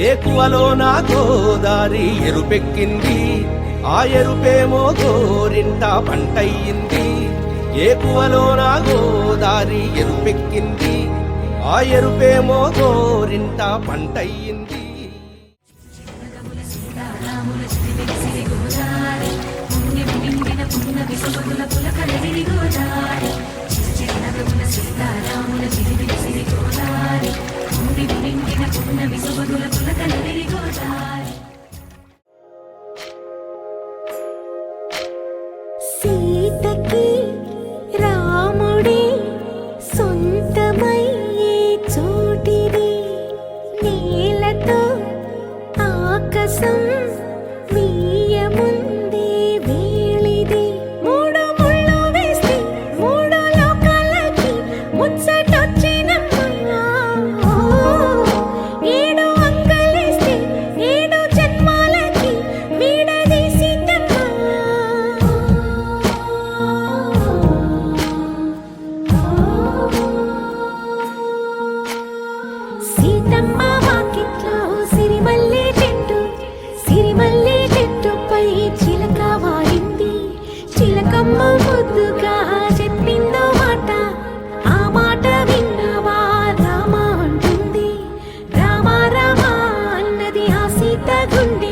ఏకువలో నా గోదారి ఎరుపెక్కింది. ఆ ఎరుపేమో గోరింట పంటయ్యింది. ఏకువలో నా గోదారి ఎరుపెక్కింది. ఆ ఎరుపేమో గోరింట పంటయ్యింది. గోదారి ఆకాశం. చెట్టుపై చిలక వారింది చిలకమ్మ ముద్దుగా చెప్పిందో మాట. ఆ మాట విన్నవా? రామ అంటుంది. రామ రామ అన్నది ఆ సీత గుండె